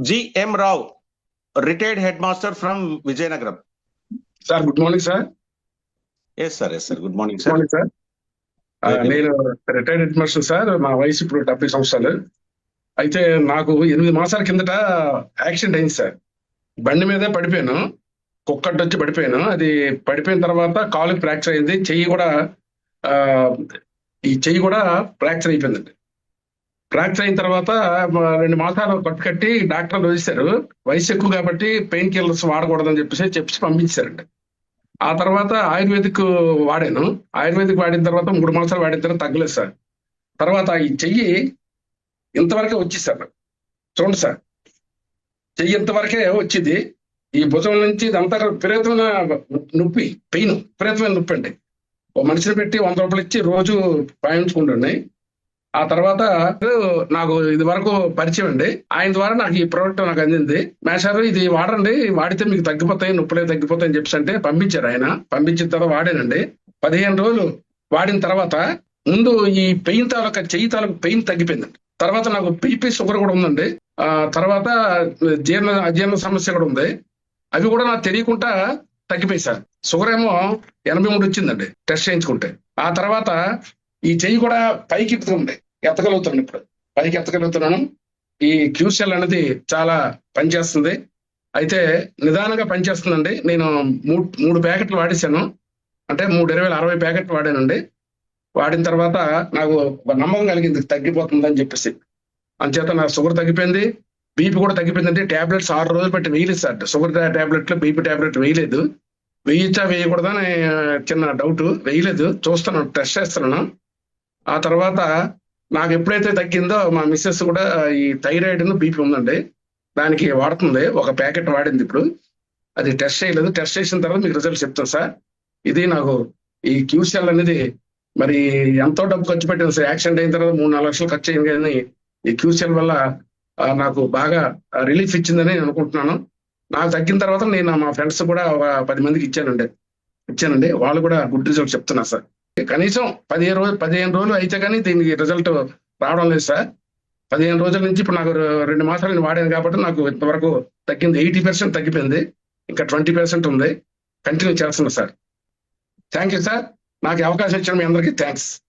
GM Rao retired head master from Vizianagaram. Sir good morning sir. Yes sir yes sir good morning sir. Sir. నేను retired head master sir మా వయసు ఇప్పుడు డెబ్బై సంవత్సరాలు. అయితే నాకు ఎనిమిది మాసాల కిందట యాక్సిడెంట్ అయింది సార్. బండి మీదే పడిపోయాను కుక్కట్ వచ్చి పడిపోయాను. అది పడిపోయిన తర్వాత కాలు ఫ్రాక్చర్ అయింది చెయ్యి కూడా ఈ చెయ్యి కూడా ఫ్రాక్చర్ అయిపోయిందండి. ఫ్రాక్చర్ అయిన తర్వాత రెండు మాసాలు కట్టుకట్టి డాక్టర్లు వదిలేశారు. వయసు ఎక్కువ కాబట్టి పెయిన్ కిల్లర్స్ వాడకూడదని చెప్పేసి చెప్పి పంపించారండి ఆ తర్వాత ఆయుర్వేదిక్ వాడాను. ఆయుర్వేదిక్ వాడిన తర్వాత మూడు మాసాలు వాడిన తర్వాత తగ్గలేదు సార్. తర్వాత ఈ చెయ్యి ఇంతవరకే వచ్చింది సార్ చూడండి సార్. చెయ్యి ఇంతవరకే వచ్చింది. ఈ భుజం నుంచి ఇదంతా విపరీతమైన నొప్పి పెయిన్ విపరీతమైన నొప్పి అండి. ఓ మనిషిని పెట్టి వంద రూపాయలు ఇచ్చి రోజు పాయించుకుంటున్నాయి ఆ తర్వాత నాకు ఇది వరకు పరిచయం అండి. ఆయన ద్వారా నాకు ఈ ప్రోడక్ట్ నాకు అందింది. మేషారు ఇది వాడండి వాడితే మీకు తగ్గిపోతాయి నొప్పులే తగ్గిపోతాయి అని చెప్పి అంటే పంపించారు ఆయన. పంపించిన తర్వాత వాడానండి. పదిహేను రోజులు వాడిన తర్వాత ముందు ఈ పెయిన్ తాలూకా చెయ్యి తాలూకు పెయిన్ తగ్గిపోయిందండి. తర్వాత నాకు పీపీ షుగర్ కూడా ఉందండి. ఆ తర్వాత జీర్ణ అజీర్ణ సమస్య కూడా ఉంది. అవి కూడా నాకు తెలియకుండా తగ్గిపోయి సార్. షుగర్ ఏమో ఎనభై మూడు వచ్చిందండి టెస్ట్ చేయించుకుంటే. ఆ తర్వాత ఈ చెయ్యి కూడా పైకి ఎత్తుతుంది. ఎత్తగలుగుతున్నాను ఇప్పుడు. పైకి ఎత్తగలుగుతున్నాను ఈ క్యూసెల్ అనేది చాలా పనిచేస్తుంది. అయితే నిదానంగా పనిచేస్తుందండి. నేను మూడు మూడు ప్యాకెట్లు వాడేశాను. అంటే మూడు ఇరవై అరవై ప్యాకెట్లు వాడానండి. వాడిన తర్వాత నాకు నమ్మకం కలిగింది. తగ్గిపోతుందని చెప్పేసి. అంచేత నాకు షుగర్ తగ్గిపోయింది. బీపీ కూడా తగ్గిపోయిందంటే టాబ్లెట్స్ ఆరు రోజులు పెట్టి వేయలేదు సార్ షుగర్ టాబ్లెట్లు బీపీ టాబ్లెట్ వేయలేదు. వేయించా వేయకూడదని చిన్న డౌట్. వేయలేదు. చూస్తాను టెస్ట్ చేస్తున్నాను. ఆ తర్వాత నాకు ఎప్పుడైతే తగ్గిందో మా మిస్సెస్ కూడా ఈ థైరాయిడ్ బీపీ ఉందండి. దానికి వాడుతుంది. ఒక ప్యాకెట్ వాడింది ఇప్పుడు. అది టెస్ట్ చేయలేదు. టెస్ట్ చేసిన తర్వాత మీకు రిజల్ట్ చెప్తాను సార్. ఇది నాకు ఈ క్యూసెల్ అనేది మరి ఎంతో డబ్బు ఖర్చు పెట్టింది సార్. యాక్సిడెంట్ అయిన తర్వాత మూడు నాలుగు లక్షలు ఖర్చు అయింది కానీ ఈ క్యూసెల్ వల్ల నాకు బాగా రిలీఫ్ ఇచ్చిందని నేను అనుకుంటున్నాను. నాకు తగ్గిన తర్వాత నేను మా ఫ్రెండ్స్ కూడా ఒక పది మందికి ఇచ్చానండి. ఇచ్చానండి. వాళ్ళు కూడా గుడ్ రిజల్ట్ చెప్తున్నారు సార్. కనీసం పదిహేను రోజులు పదిహేను రోజులు అయితే కానీ దీనికి రిజల్ట్ రావడం లేదు సార్. పదిహేను రోజుల నుంచి ఇప్పుడు నాకు రెండు మాసాలు నేను వాడాను కాబట్టి నాకు ఇంతవరకు తగ్గింది. ఎయిటీ పర్సెంట్ తగ్గిపోయింది. ఇంకా ట్వంటీ పర్సెంట్ ఉంది. కంటిన్యూ చేస్తున్నా సార్. Thank you sir. నాకు అవకాశం ఇచ్చిన మీ అందరికీ థ్యాంక్స్.